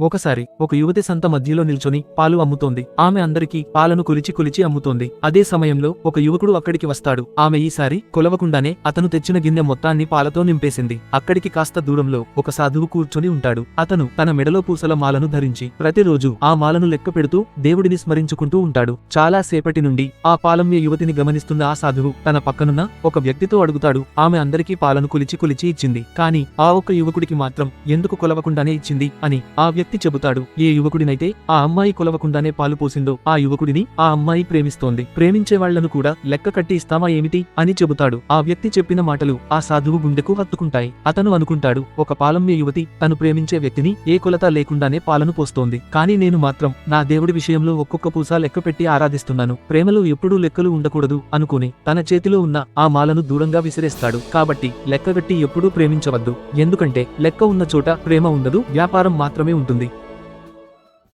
ఒకసారి ఒక యువతి సంత మధ్యలో నిల్చొని పాలు అమ్ముతోంది. ఆమె అందరికీ పాలను కొలిచి కొలిచి అమ్ముతోంది. అదే సమయంలో ఒక యువకుడు అక్కడికి వస్తాడు. ఆమె ఈసారి కొలవకుండానే అతను తెచ్చిన గిన్నె మొత్తాన్ని పాలతో నింపేసింది. అక్కడికి కాస్త దూరంలో ఒక సాధువు కూర్చొని ఉంటాడు. అతను తన మెడలో పూసల మాలను ధరించి ప్రతిరోజు ఆ మాలను లెక్క పెడుతూ దేవుడిని స్మరించుకుంటూ ఉంటాడు. చాలా సేపటి నుండి ఆ పాలమ్య యువతిని గమనిస్తున్న ఆ సాధువు తన పక్కనున్న ఒక వ్యక్తితో అడుగుతాడు. ఆమె అందరికీ పాలను కొలిచి కొలిచి ఇచ్చింది. కానీ ఆ ఒక్క యువకుడికి మాత్రం ఎందుకు కొలవకుండానే ఇచ్చింది అని ఆ వ్యక్తి వ్యక్తి చెబుతాడు ఏ యువకుడినైతే ఆ అమ్మాయి కొలవకుండానే పాలు పోసిందో ఆ యువకుడిని ఆ అమ్మాయి ప్రేమిస్తోంది. ప్రేమించే వాళ్ళను కూడా లెక్క కట్టి ఇస్తామా ఏమిటి అని చెబుతాడు. ఆ వ్యక్తి చెప్పిన మాటలు ఆ సాధువు గుండెకు హత్తుకుంటాయి. అతను అనుకుంటాడు ఒక పాలమ్య యువతి తను ప్రేమించే వ్యక్తిని ఏ కొలత లేకుండానే పాలను పోస్తోంది. కానీ నేను మాత్రం నా దేవుడి విషయంలో ఒక్కొక్క పూస లెక్క పెట్టి ఆరాధిస్తున్నాను. ప్రేమలో ఎప్పుడూ లెక్కలు ఉండకూడదు అనుకుని తన చేతిలో ఉన్న ఆ మాలను దూరంగా విసిరేస్తాడు. కాబట్టి లెక్కగట్టి ఎప్పుడూ ప్రేమించవద్దు. ఎందుకంటే లెక్క ఉన్న చోట ప్రేమ ఉండదు వ్యాపారం మాత్రమే ఉంటుంది.